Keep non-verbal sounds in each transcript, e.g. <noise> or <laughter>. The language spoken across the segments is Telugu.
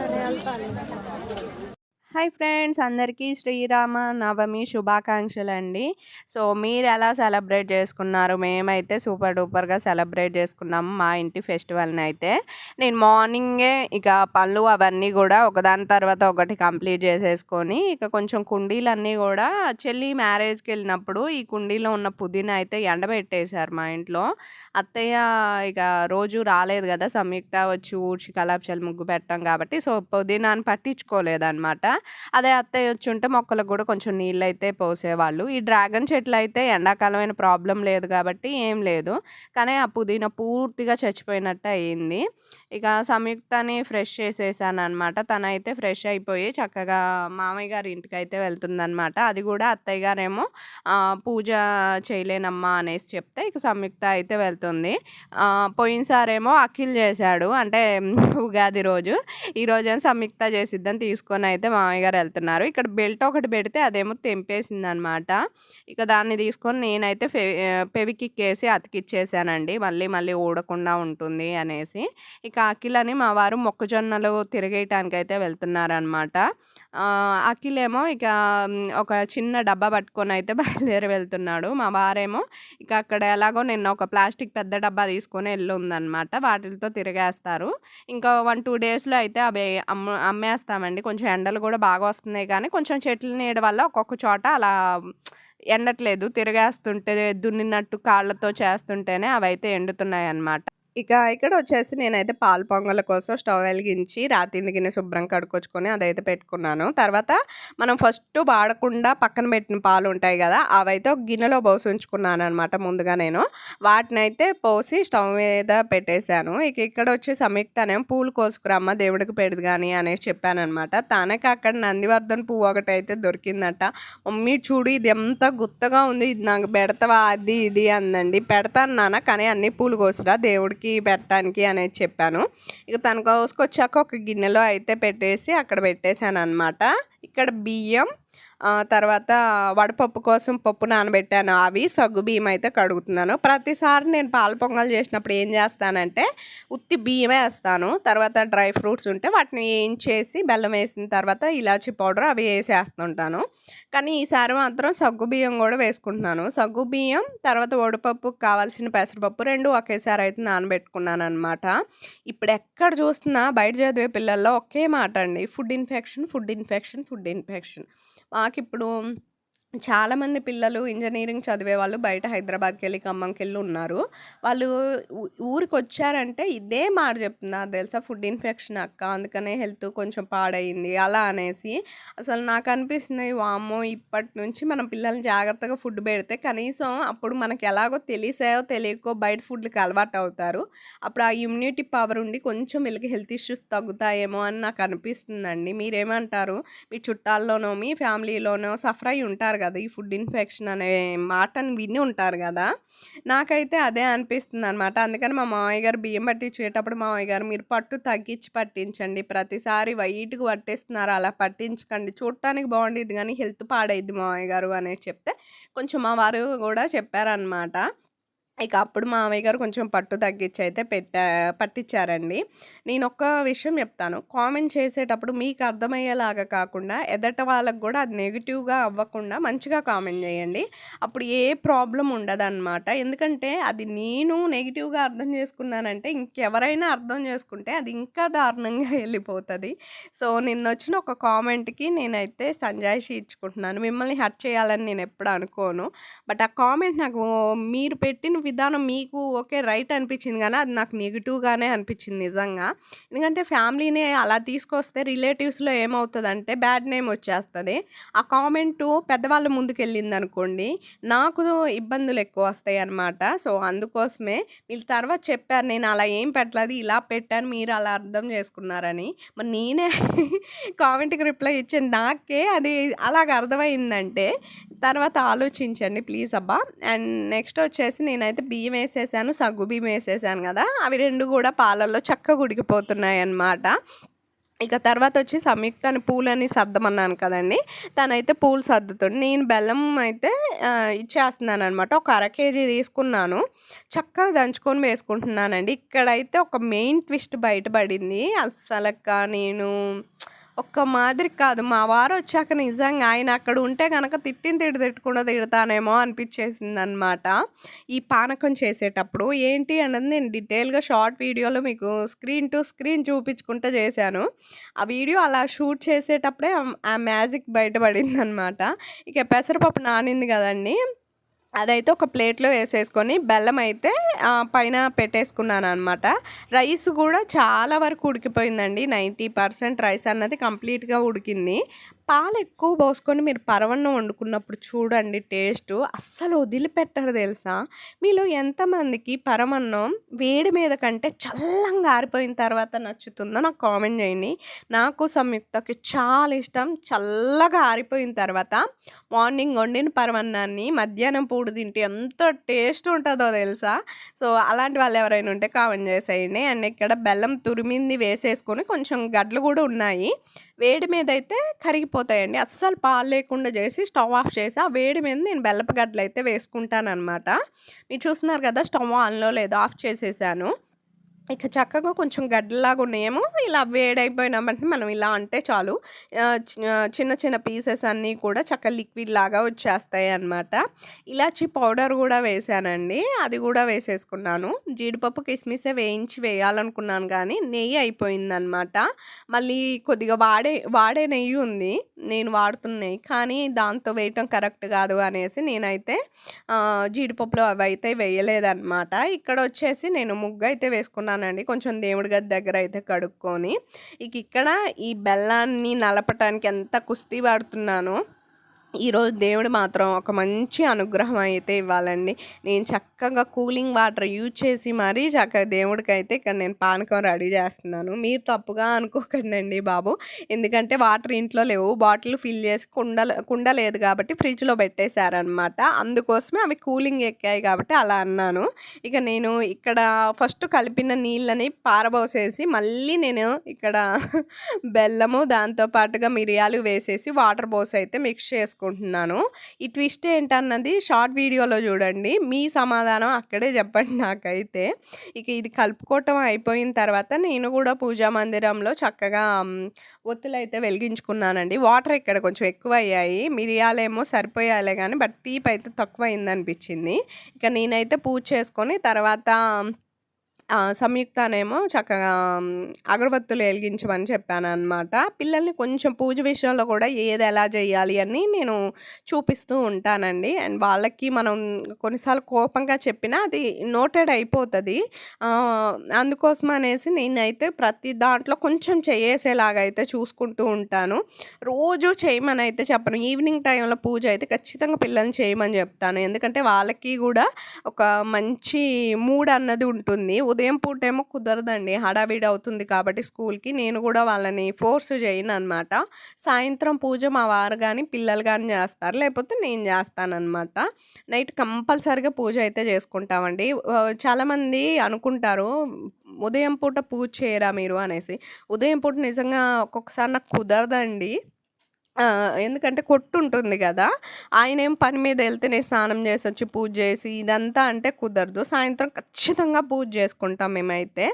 సరే వెళ్తాను హాయ్ ఫ్రెండ్స్! అందరికీ శ్రీరామ నవమి శుభాకాంక్షలు అండి సో మీరు ఎలా సెలబ్రేట్ చేసుకున్నారు? మేమైతే సూపర్ డూపర్గా సెలబ్రేట్ చేసుకున్నాము మా ఇంటి ఫెస్టివల్ని అయితే. నేను మార్నింగే ఇక పళ్ళు అవన్నీ కూడా ఒకదాని తర్వాత ఒకటి కంప్లీట్ చేసేసుకొని ఇక కొంచెం కుండీలన్నీ కూడా చెల్లి మ్యారేజ్కి వెళ్ళినప్పుడు ఈ కుండీలో ఉన్న పుదీనా అయితే ఎండబెట్టేశారు మా ఇంట్లో. అత్తయ్య ఇక రోజు రాలేదు కదా! సంయుక్త వచ్చి ఊడ్చి కలాప్చలు ముగ్గు పెట్టాం కాబట్టి సో పుదీనాని పట్టించుకోలేదన్నమాట. అదే అత్తయ్య వచ్చి ఉంటే మొక్కలకు కూడా కొంచెం నీళ్ళైతే పోసేవాళ్ళు. ఈ డ్రాగన్ చెట్లు అయితే ఎండాకాలమైన ప్రాబ్లం లేదు కాబట్టి ఏం లేదు. కానీ ఆ పుదీనా పూర్తిగా చచ్చిపోయినట్టు అయింది. ఇక సంయుక్తని ఫ్రెష్ చేసేసాను అనమాట తనైతే ఫ్రెష్ అయిపోయి చక్కగా మామయ్య గారి ఇంటికి అయితే వెళ్తుందనమాట. అది కూడా అత్తయ్య గారేమో పూజ చేయలేనమ్మా అనేసి చెప్తే ఇక సంయుక్త అయితే వెళ్తుంది. పోయినసారేమో అఖిల్ చేశాడు. అంటే ఉగాది రోజు. ఈరోజేమో సంయుక్త చేసిద్దని మా మామయ్య గారు వెళ్తున్నారు. ఇక్కడ బెల్ట్ ఒకటి పెడితే అదేమో తెంపేసింది అనమాట ఇక దాన్ని తీసుకొని నేనైతే ఫె ఆహ్, అతికిచ్చేసానండి. మళ్ళీ మళ్ళీ ఊడకుండా ఉంటుంది అనేసి. ఇక అఖిల్ అని మా వారు మొక్కజొన్నలు తిరగేయటానికైతే వెళ్తున్నారనమాట. ఆహ్, అఖిల్ ఏమో ఇక ఒక చిన్న డబ్బా పట్టుకొని అయితే బయలుదేరి వెళ్తున్నాడు. మా వారేమో ఇక అక్కడ ఎలాగో నిన్న ఒక ప్లాస్టిక్ పెద్ద డబ్బా తీసుకొని ఎళ్ళుందనమాట. వాటితో తిరిగేస్తారు. ఇంకా 1, 2 డేస్‌లో అయితే అవి అమ్మ అమ్మేస్తామండి. కొంచెం ఎండలు కూడా బాగా వస్తున్నాయి కానీ కొంచెం చెట్ల నీడ వల్ల ఒక్కొక్క చోట అలా ఎండట్లేదు. తిరగేస్తుంటే దున్నినట్టు కాళ్ళతో చేస్తుంటేనే అవైతే ఎండుతున్నాయి అన్నమాట ఇక ఇక్కడ వచ్చేసి నేనైతే పాలు పొంగల కోసం స్టవ్ వెలిగించి రాతిండి గిన్నె శుభ్రం కడుకొచ్చుకొని అదైతే పెట్టుకున్నాను. తర్వాత మనం ఫస్ట్ వాడకుండా పక్కన పెట్టిన పాలు ఉంటాయి కదా! అవైతే ఒక గిన్నెలో పోసి ఉంచుకున్నాననమాట ముందుగా నేను. వాటినైతే పోసి స్టవ్ మీద పెట్టేశాను. ఇక ఇక్కడ వచ్చి సంయుక్తనేమో పూలు కోసుకురమ్మ దేవుడికి పెడదు కానీ అనేసి చెప్పానమాట తనకి అక్కడ నందివర్ధన్ పువ్వు ఒకటైతే దొరికిందట. మమ్మీ చూడు ఇది ఎంత గుత్తగా ఉంది. ఇది నాకు పెడతావా? అది ఇది అందండి. పెడతాను నాన్న కానీ అన్ని పూలు కోసిరా దేవుడికి దేవుడికి పెట్టడానికి అనేది చెప్పాను. ఇక తన కోసుకొచ్చాక ఒక గిన్నెలో అయితే పెట్టేసి అక్కడ పెట్టేశాను అనమాట ఇక్కడ బియ్యం తర్వాత వడపప్పు కోసం పప్పు నానబెట్టాను. అవి సగ్గు బియ్యం అయితే కడుగుతున్నాను. ప్రతిసారి నేను పాల పొంగల్ చేసినప్పుడు ఏం చేస్తానంటే ఉత్తి బియ్యమే వేస్తాను. తర్వాత డ్రై ఫ్రూట్స్ ఉంటే వాటిని వేయించేసి బెల్లం వేసిన తర్వాత ఇలాచి పౌడర్ అవి వేసేస్తుంటాను. కానీ ఈసారి మాత్రం సగ్గు బియ్యం కూడా వేసుకుంటున్నాను. సగ్గు బియ్యం తర్వాత వడపప్పుకు కావాల్సిన పెసరపప్పు రెండు ఒకేసారి అయితే నానబెట్టుకున్నాను అనమాట ఇప్పుడు ఎక్కడ చూస్తున్నా బయట చదివే పిల్లల్లో ఒకే మాట అండి. Food infection food infection food infection. మాకిప్పుడు చాలామంది పిల్లలు ఇంజనీరింగ్ చదివే వాళ్ళు బయట హైదరాబాద్కి వెళ్ళి ఖమ్మంకెళ్ళి ఉన్నారు. వాళ్ళు ఊరికి వచ్చారంటే ఇదే మాట చెప్తున్నారు తెలుసా? ఫుడ్ ఇన్ఫెక్షన్ అక్క. అందుకనే హెల్త్ కొంచెం పాడైంది. అలా అనేసి. అసలు నాకు అనిపిస్తుంది వాము ఇప్పటి నుంచి మనం పిల్లల్ని జాగ్రత్తగా ఫుడ్ పెడితే కనీసం అప్పుడు మనకి ఎలాగో తెలిసాయో తెలియకో బయట ఫుడ్‌లకి అవుతారు అప్పుడు ఆ ఇమ్యూనిటీ పవర్ ఉండి కొంచెం వీళ్ళకి హెల్త్ ఇష్యూస్ తగ్గుతాయేమో అని నాకు అనిపిస్తుందండి. మీరేమంటారు? మీ చుట్టాల్లోనో, మీ ఫ్యామిలీలోనో సఫర్ అయ్యి ఉంటారు కదా ఈ ఫుడ్ ఇన్ఫెక్షన్ అనే మాటను విని ఉంటారు కదా. నాకైతే అదే అనిపిస్తుంది అనమాట అందుకని మా మామయ్య గారు బియ్యం పట్టించేటప్పుడు మామయ్య గారు మీరు పట్టు తగ్గించి పట్టించండి. ప్రతిసారి వైట్గా పట్టేస్తున్నారు అలా పట్టించకండి. చూడటానికి బాగుండేది కానీ హెల్త్ పాడైద్ది మామయ్య గారు అనేది చెప్తే కొంచెం మా వారు కూడా చెప్పారనమాట ఇక అప్పుడు మామయ్య గారు కొంచెం పట్టు తగ్గించి అయితే పెట్టా పట్టించారండి. నేనొక్క విషయం చెప్తాను. కామెంట్ చేసేటప్పుడు మీకు అర్థమయ్యేలాగా కాకుండా ఎదట వాళ్ళకు కూడా అది నెగిటివ్‌గా అవ్వకుండా మంచిగా కామెంట్ చేయండి. అప్పుడు ఏ ప్రాబ్లం ఉండదన్నమాట ఎందుకంటే అది నేను నెగిటివ్‌గా అర్థం చేసుకున్నానంటే ఇంకెవరైనా అర్థం చేసుకుంటే అది ఇంకా దారుణంగా <laughs> వెళ్ళిపోతుంది సో నిన్న వచ్చిన ఒక కామెంట్‌కి నేనైతే సంజాయిషి ఇచ్చుకుంటున్నాను. మిమ్మల్ని హర్ట్ చేయాలని నేను ఎప్పుడు అనుకోను. బట్ ఆ కామెంట్ నాకు మీరు పెట్టిన విధానం మీకు ఓకే రైట్ అనిపించింది కానీ అది నాకు నెగిటివ్‌గానే అనిపించింది నిజంగా. ఎందుకంటే ఫ్యామిలీని అలా తీసుకొస్తే రిలేటివ్స్‌లో ఏమవుతుందంటే బ్యాడ్ నేమ్ వచ్చేస్తుంది ఆ కామెంటు పెద్దవాళ్ళ ముందుకెళ్ళిందనుకోండి, నాకు ఇబ్బందులు ఎక్కువ వస్తాయి అనమాట సో, అందుకోసమే వీళ్ళు తర్వాత చెప్పారు నేను అలా ఏం పెట్టలేదు, ఇలా పెట్టాను మీరు అలా అర్థం చేసుకున్నారని. మరి నేనే <laughs> కామెంట్‌కి రిప్లై ఇచ్చాను. నాకే అది అలాగ అర్థమైందంటే తర్వాత ఆలోచించండి ప్లీజ్ అబ్బా! అండ్ నెక్స్ట్ వచ్చేసి నేనైతే బియ్యం వేసేసాను సగ్గు బియ్యం వేసేసాను కదా అవి రెండు కూడా పాలల్లో చక్కగా ఉడికిపోతున్నాయి అన్నమాట ఇక తర్వాత వచ్చి సంయుక్తని పూలని సర్దమన్నాను కదండీ! తనైతే పూలు సర్దుతుంది. నేను బెల్లం అయితే ఇచ్చేస్తున్నాను అనమాట ఒక అర కేజీ తీసుకున్నాను. చక్కగా దంచుకొని వేసుకుంటున్నానండి. ఇక్కడైతే ఒక మెయిన్ ట్విస్ట్ బయటపడింది. అస్సలక్క నేను ఒక్క మాదిరి కాదు. మా వారు వచ్చాక నిజంగా ఆయన అక్కడ ఉంటే కనుక తిట్టిన తిడి తిట్టకుండా తిడతానేమో అనిపించేసింది అనమాట ఈ పానకం చేసేటప్పుడు. ఏంటి అన్నది నేను డీటెయిల్‌గా షార్ట్ వీడియోలో మీకు స్క్రీన్ టు స్క్రీన్ చూపించుకుంటూ చేశాను. ఆ వీడియో అలా షూట్ చేసేటప్పుడే ఆ మ్యాజిక్ బయటపడిందనమాట. ఇక పెసరపప్పు నానింది కదండి అదైతే ఒక ప్లేట్‌లో వేసేసుకొని బెల్లం అయితే పైన పెట్టేసుకున్నాను అనమాట రైస్ కూడా చాలా వరకు ఉడికిపోయిందండి. 90% రైస్ అన్నది కంప్లీట్‌గా ఉడికింది. పాలు ఎక్కువ పోసుకొని మీరు పరమాన్నం వండుకున్నప్పుడు చూడండి టేస్ట్ అస్సలు వదిలిపెట్టరు తెలుసా? మీలో ఎంతమందికి పరమాన్నం వేడి మీద కంటే చల్లంగా ఆరిపోయిన తర్వాత నచ్చుతుందో నాకు కామెంట్ చేయండి. నాకు సంయుక్తకి చాలా ఇష్టం. చల్లగా ఆరిపోయిన తర్వాత మార్నింగ్ వండిన పరమాన్నాన్ని మధ్యాహ్నం పూడు తింటే ఎంత టేస్ట్ ఉంటుందో తెలుసా? సో, అలాంటి వాళ్ళు ఎవరైనా ఉంటే కామెంట్ చేసేయండి. అండ్ ఇక్కడ బెల్లం తురిమింది వేసేసుకొని కొంచెం గడ్డలు కూడా ఉన్నాయి. వేడి మీద అయితే కరిగిపోతాయండి. అస్సలు పాలు లేకుండా చేసి స్టవ్ ఆఫ్ చేసి, ఆ వేడి మీద నేను బెల్లపు అయితే వేసుకుంటాననమాట. మీరు చూస్తున్నారు కదా! స్టవ్ ఆన్‌లో లేదో ఆఫ్ చేసేసాను. ఇక చక్కగా కొంచెం గడ్డలాగా ఉన్నాయేమో ఇలా వేడైపోయినామంటే మనం ఇలా అంటే చాలు. చిన్న చిన్న పీసెస్ అన్నీ కూడా చక్కగా లిక్విడ్ లాగా వచ్చేస్తాయి వచ్చేస్తాయన్నమాట. ఇలాచి పౌడర్ కూడా వేసానండి అది కూడా వేసేసుకున్నాను. జీడిపప్పు, కిస్మిసే వేయించి వేయాలనుకున్నాను కానీ నెయ్యి అయిపోయిందనమాట. మళ్ళీ కొద్దిగా వాడే వాడే నెయ్యి ఉంది. నేను వాడుతున్న నెయ్యి. కానీ దాంతో వేయటం కరెక్ట్ కాదు అనేసి నేనైతే జీడిపప్పులో అవి అయితే వేయలేదన్నమాట వేయలేదనమాట. ఇక్కడొచ్చేసి నేను ముగ్గు అయితే వేసుకున్నాను వేసుకున్నానండి. కొంచెం దేవుడి గది దగ్గర అయితే కడుక్కొని. ఇక ఇక్కడ ఈ బెల్లాన్ని నలపటానికి ఎంత కుస్తీ పడుతున్నానో ఈరోజు దేవుడు మాత్రం ఒక మంచి అనుగ్రహం అయితే ఇవ్వాలండి. నేను చక్కగా కూలింగ్ వాటర్ యూజ్ చేసి మరీ చక్కగా దేవుడికైతే ఇక్కడ నేను పానకం రెడీ చేస్తున్నాను. మీరు తప్పుగా అనుకోకండండి బాబు. ఎందుకంటే వాటర్ ఇంట్లో లేవు. బాటిల్ ఫిల్ చేసి కుండలు కుండ లేదు కాబట్టి ఫ్రిడ్జ్‌లో పెట్టేశారనమాట. అందుకోసమే అవి కూలింగ్ ఎక్కాయి కాబట్టి అలా అన్నాను. ఇక నేను ఇక్కడ ఫస్ట్ కలిపిన నీళ్ళని పారబోసేసి మళ్ళీ నేను ఇక్కడ బెల్లము దాంతో పాటుగా మిరియాలు వేసేసి వాటర్ పోసి అయితే మిక్స్ చేసుకుంటున్నాను. ఈ ట్విస్ట్ ఏంటన్నది షార్ట్ వీడియోలో చూడండి. మీ సమాధానం అక్కడే చెప్పండి నాకైతే. ఇక ఇది కలుపుకోవటం అయిపోయిన తర్వాత నేను కూడా పూజా మందిరంలో చక్కగా ఒత్తులు ఒత్తులైతే వెలిగించుకున్నానండి. వాటర్ ఇక్కడ కొంచెం ఎక్కువ అయ్యాయి మిరియాలేమో సరిపోయాలే కానీ బట్ తీపి అయితే తక్కువ అయిందనిపించింది ఇక నేనైతే పూజ చేసుకొని తర్వాత సంయుక్తనేమో చక్కగా అగరబత్తులు వెలిగించమని చెప్పాను అనమాట పిల్లల్ని కొంచెం పూజ విషయంలో కూడా ఏది ఎలా చేయాలి అని నేను చూపిస్తూ ఉంటానండి. అండ్ వాళ్ళకి మనం కొన్నిసార్లు కోపంగా చెప్పినా అది నోటెడ్ అయిపోతుంది అందుకోసం అనేసి నేనైతే ప్రతి దాంట్లో కొంచెం చేసేలాగా అయితే చూసుకుంటూ ఉంటాను. రోజు చేయమనైతే చెప్పను. ఈవినింగ్ టైంలో పూజ అయితే ఖచ్చితంగా పిల్లల్ని చేయమని చెప్తాను. ఎందుకంటే వాళ్ళకి కూడా ఒక మంచి మూడ్ అన్నది ఉంటుంది. ఉదయం పూటేమో కుదరదండి. హడావిడి అవుతుంది కాబట్టి స్కూల్‌కి. నేను కూడా వాళ్ళని ఫోర్స్ చేయననమాట. సాయంత్రం పూజ మా వారు కానీ పిల్లలు కానీ చేస్తారు. లేకపోతే నేను చేస్తానమాట నైట్ కంపల్సరీగా పూజ అయితే చేసుకుంటామండి. చాలామంది అనుకుంటారు ఉదయం పూట పూజ చేయరా మీరు అనేసి. ఉదయం పూట నిజంగా ఒక్కొక్కసారి నాకు కుదరదండి. ఎందుకంటే కొట్టు ఉంటుంది కదా ఆయన ఆయనేం పని మీద వెళ్తేనే స్నానం చేసొచ్చి పూజ చేసి ఇదంతా అంటే కుదరదు. సాయంత్రం ఖచ్చితంగా పూజ చేసుకుంటాం మేమైతే.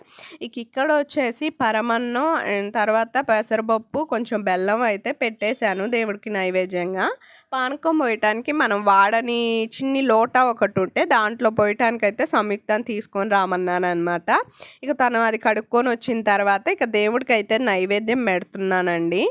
ఇక ఇక్కడొచ్చేసి పరమన్నం అండ్ తర్వాత పెసరపప్పు, కొంచెం బెల్లం అయితే పెట్టేశాను దేవుడికి నైవేద్యంగా. పానకం పోయటానికి మనం వాడని చిన్ని లోట ఒకటి ఉంటే దాంట్లో పోయటానికి అయితే సంయుక్తం తీసుకొని రామన్నాను అనమాట ఇక తను అది కడుక్కొని వచ్చిన తర్వాత ఇక దేవుడికైతే నైవేద్యం పెడుతున్నానండి.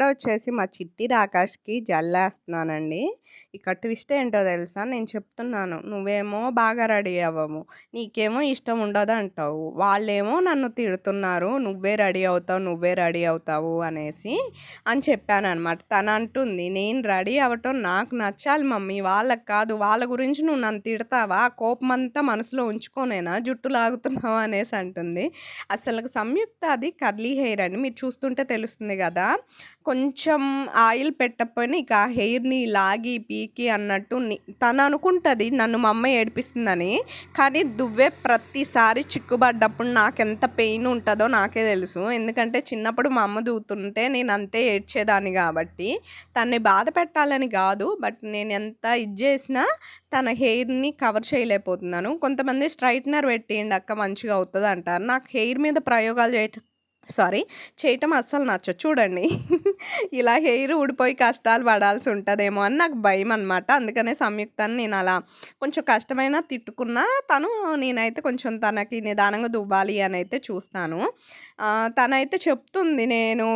ఆ! ఇక్కడ వచ్చేసి మా చిట్టి రాకాష్‌కి జల్లేస్తున్నానండి. ఇక్కడ ట్విస్ట్ ఏంటో తెలుసా? నేను చెప్తున్నాను. నువ్వేమో బాగా రెడీ అవ్వము నీకేమో ఇష్టం ఉండదు అంటావు వాళ్ళేమో నన్ను తిడుతున్నారు. నువ్వే రెడీ అవుతావు, నువ్వే రెడీ అవుతావు అనేసి అని చెప్పాననమాట. తనంటుంది నేను రెడీ అవ్వటం నాకు నచ్చాలి మమ్మీ. వాళ్ళకి కాదు. వాళ్ళ గురించి నువ్వు నన్ను తిడతావా? కోపమంతా మనసులో ఉంచుకోనేనా జుట్టు లాగుతున్నావా అనేసి అంటుంది. అసలు సంయుక్త అది కర్లీ హెయిర్ అని మీరు చూస్తుంటే తెలుస్తుంది కదా కొంచెం ఆయిల్ పెట్టకపోయినా ఇక ఆ హెయిర్‌ని లాగి, పీకి అన్నట్టు తను అనుకుంటుంది నన్ను మా అమ్మ ఏడిపిస్తుందని. కానీ దువ్వే ప్రతిసారి చిక్కుబడ్డప్పుడు నాకు ఎంత పెయిన్ ఉంటుందో నాకే తెలుసు. ఎందుకంటే చిన్నప్పుడు మా అమ్మ దూతుంటే నేను అంతే ఏడ్చేదాన్ని కాబట్టి తన్ని బాధ పెట్టాలని కాదు బట్ నేను ఎంత ఇది చేసినా తన హెయిర్‌ని కవర్ చేయలేకపోతున్నాను. కొంతమంది స్ట్రైట్నర్ పెట్టేయండి అక్క మంచిగా అవుతుంది అంటారు నాకు హెయిర్ మీద ప్రయోగాలు చేయటం సారీ చేయటం అస్సలు నచ్చదు. చూడండి ఇలా హెయిర్ ఊడిపోయి కష్టాలు పడాల్సి ఉంటుందేమో అని నాకు భయం అనమాట అందుకనే సంయుక్తాన్ని నేను అలా కొంచెం కష్టమైనా తిట్టుకున్నా తను నేనైతే కొంచెం తనకి నిదానంగా దువ్వాలి అని అయితే చూస్తాను. తనైతే చెప్తుంది నేను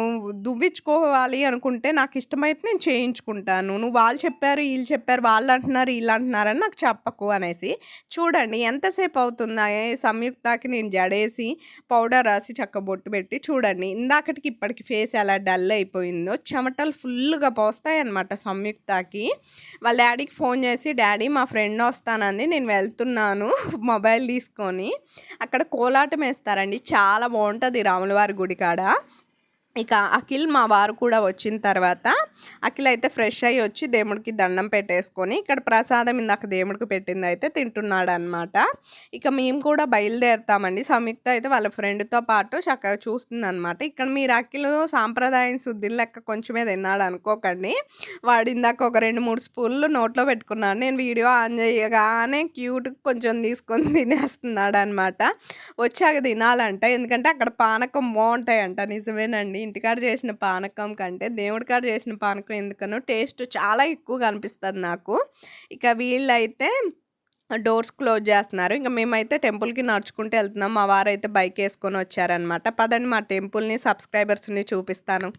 దువ్వించుకోవాలి అనుకుంటే నాకు ఇష్టమైతే నేను చేయించుకుంటాను. నువ్వు వాళ్ళు చెప్పారు, వీళ్ళు చెప్పారు, వాళ్ళు అంటున్నారు వీళ్ళు అంటున్నారని నాకు చెప్పకు అనేసి. చూడండి ఎంతసేపు అవుతుందా ఏ సంయుక్తకి నేను జడేసి, పౌడర్ రాసి చక్కబొట్టు పెట్టి చూడండి. ఇందాకటికి ఇప్పటికి ఫేస్ ఎలా డల్ అయిపోయిందో చెమటలు ఫుల్లుగా పోస్తాయన్నమాట సంయుక్తకి. వాళ్ళ డాడీకి ఫోన్ చేసి, డాడీ మా ఫ్రెండ్ వస్తానంది. నేను వెళ్తున్నాను మొబైల్ తీసుకొని. అక్కడ కోలాటం వేస్తారండి చాలా బాగుంటుంది రాములవారి గుడి కాడ. ఇక అఖిల్ మా వారు కూడా వచ్చిన తర్వాత అఖిల్ అయితే ఫ్రెష్ అయ్యి వచ్చి దేవుడికి దండం పెట్టేసుకొని ఇక్కడ ప్రసాదం ఇందాక దేవుడికి పెట్టింది అయితే తింటున్నాడు అనమాట ఇక మేము కూడా బయలుదేరుతామండి. సంయుక్త అయితే వాళ్ళ ఫ్రెండ్‌తో పాటు చక్కగా చూస్తుందనమాట. ఇక్కడ మీరు అఖిల్ సాంప్రదాయం శుద్ధి లెక్క కొంచెమే తిన్నాడనుకోకండి. వాడు ఇందాక ఒక 2, 3 స్పూన్లు నోట్లో పెట్టుకున్నాడు. నేను వీడియో ఆన్ చేయగానే క్యూట్ కొంచెం తీసుకొని తినేస్తున్నాడు అనమాట వచ్చాక తినాలంట. ఎందుకంటే అక్కడ పానకం బాగుంటాయంట నిజమేనండి. ఇంటికాడ చేసిన పానకం కంటే దేవుడి కాడ చేసిన పానకం ఎందుకనో టేస్ట్ చాలా ఎక్కువగా అనిపిస్తుంది నాకు. ఇక వీళ్ళైతే డోర్స్ క్లోజ్ చేస్తున్నారు. ఇంకా మేమైతే టెంపుల్‌కి నడుచుకుంటూ వెళ్తున్నాం మా వారైతే బైకేసుకొని వచ్చారనమాట. పదండి మా టెంపుల్‌ని, సబ్స్క్రైబర్స్‌ని చూపిస్తాను.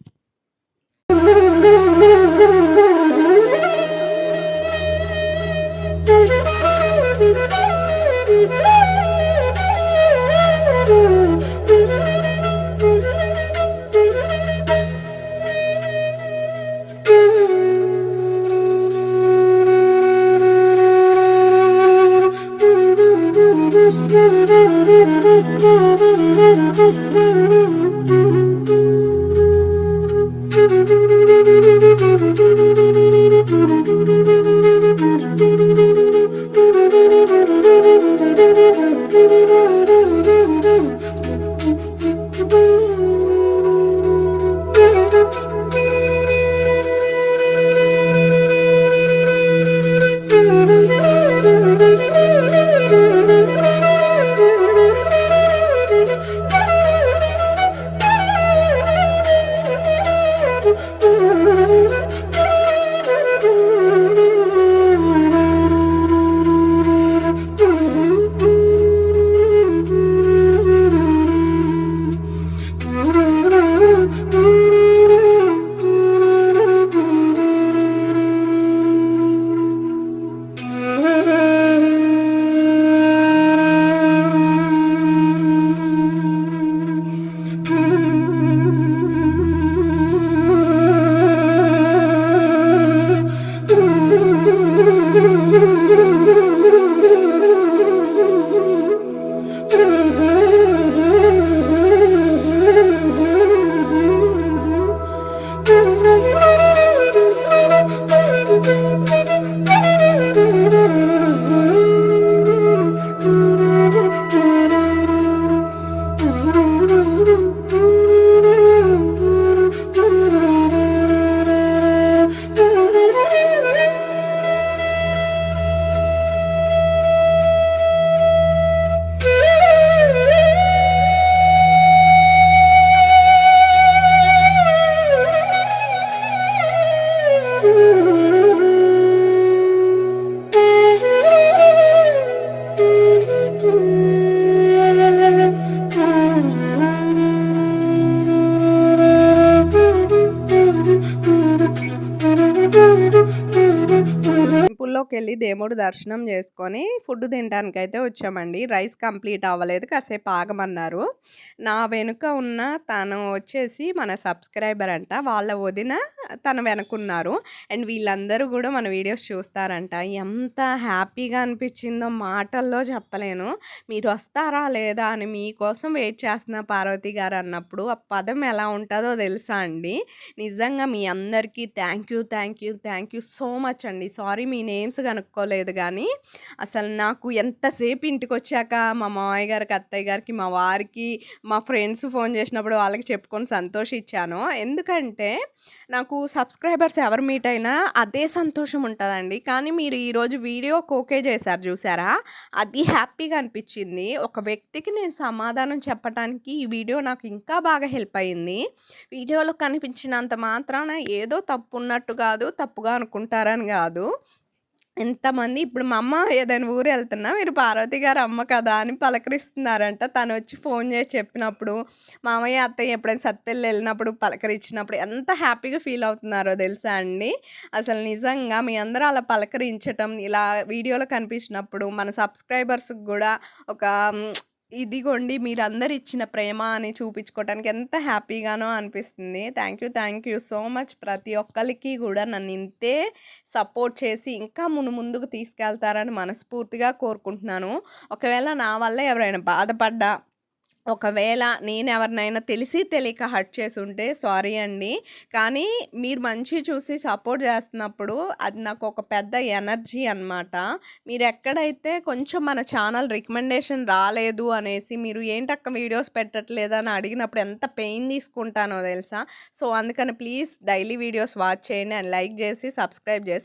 వెళ్ళి దర్శనం చేసుకొని ఫుడ్ తినడానికైతే వచ్చామండి. రైస్ కంప్లీట్ అవ్వలేదు. కాసేపు ఆగమన్నారు. నా వెనుక ఉన్న తను వచ్చేసి మన సబ్స్క్రైబర్ అంట. వాళ్ళ వదిన తన వెనకున్నారు. అండ్ వీళ్ళందరూ కూడా మన వీడియోస్ చూస్తారంట. ఎంత హ్యాపీగా అనిపించిందో మాటల్లో చెప్పలేను. మీరు వస్తారా లేదా అని మీకోసం వెయిట్ చేస్తున్న పార్వతి గారు అన్నప్పుడు ఆ పదం ఎలా ఉంటుందో తెలుసా అండి? నిజంగా మీ అందరికీ thank you, thank you, thank you so much అండి. సారీ మీ నేమ్స్ కనుక్కోలేదు గానీ, అసలు నాకు ఎంతసేపు ఇంటికి వచ్చాక మా మామయ్య గారికి, అత్తయ్య గారికి, మా వారికి, మా ఫ్రెండ్స్ ఫోన్ చేసినప్పుడు వాళ్ళకి చెప్పుకొని సంతోషించాను ఎందుకంటే నాకు సబ్స్క్రైబర్స్ ఎవరు మీట్ అయినా అదే సంతోషం ఉంటదండి. కానీ మీరు ఈరోజు వీడియో ఓకే చేశారు చూసారా? అది హ్యాపీగా అనిపించింది. ఒక వ్యక్తికి నేను సమాధానం చెప్పటానికి ఈ వీడియో నాకు ఇంకా బాగా హెల్ప్ అయింది. వీడియోలో కనిపించినంత మాత్రాన ఏదో తప్పు ఉన్నట్టు కాదు, తప్పుగా అనుకుంటారని కాదు. ఎంతమంది ఇప్పుడు మా అమ్మ ఏదైనా ఊరు వెళ్తున్నా "మీరు పార్వతి గారు అమ్మ కదా!" అని పలకరిస్తున్నారంట. తను వచ్చి ఫోన్ చేసి చెప్పినప్పుడు, మామయ్య, అత్తయ్య ఎప్పుడైనా సత్పల్లి వెళ్ళినప్పుడు పలకరించినప్పుడు ఎంత హ్యాపీగా ఫీల్ అవుతున్నారో తెలుసా అండి? అసలు నిజంగా మీ అందరూ అలా పలకరించటం, ఇలా వీడియోలో కనిపించినప్పుడు మన సబ్స్క్రైబర్స్‌కి కూడా ఒక ఇదిగోండి మీరందరు ఇచ్చిన ప్రేమ అని చూపించుకోవటానికి ఎంత హ్యాపీగానో అనిపిస్తుంది. Thank you, thank you so much. ప్రతి ఒక్కరికి కూడా నన్ను ఇంతే సపోర్ట్ చేసి ఇంకా మును ముందుకు తీసుకెళ్తారని మనస్ఫూర్తిగా కోరుకుంటున్నాను. ఒకవేళ నా వల్ల ఎవరైనా బాధపడ్డా, ఒకవేళ నేను ఎవరినైనా తెలిసి తెలియక హర్ట్ ఉంటే సారీ అండి. కానీ మీరు మంచి చూసి సపోర్ట్ చేస్తున్నప్పుడు అది నాకు ఒక పెద్ద ఎనర్జీ అనమాట. మీరెక్కడైతే కొంచెం మన ఛానల్ రికమెండేషన్ రాలేదు అనేసి మీరు ఏంటక్క వీడియోస్ పెట్టట్లేదు అని అడిగినప్పుడు ఎంత పెయిన్ తీసుకుంటానో తెలుసా? సో, అందుకని ప్లీజ్ డైలీ వీడియోస్ వాచ్ చేయండి. అండ్ లైక్ చేసి, సబ్స్క్రైబ్ చేసి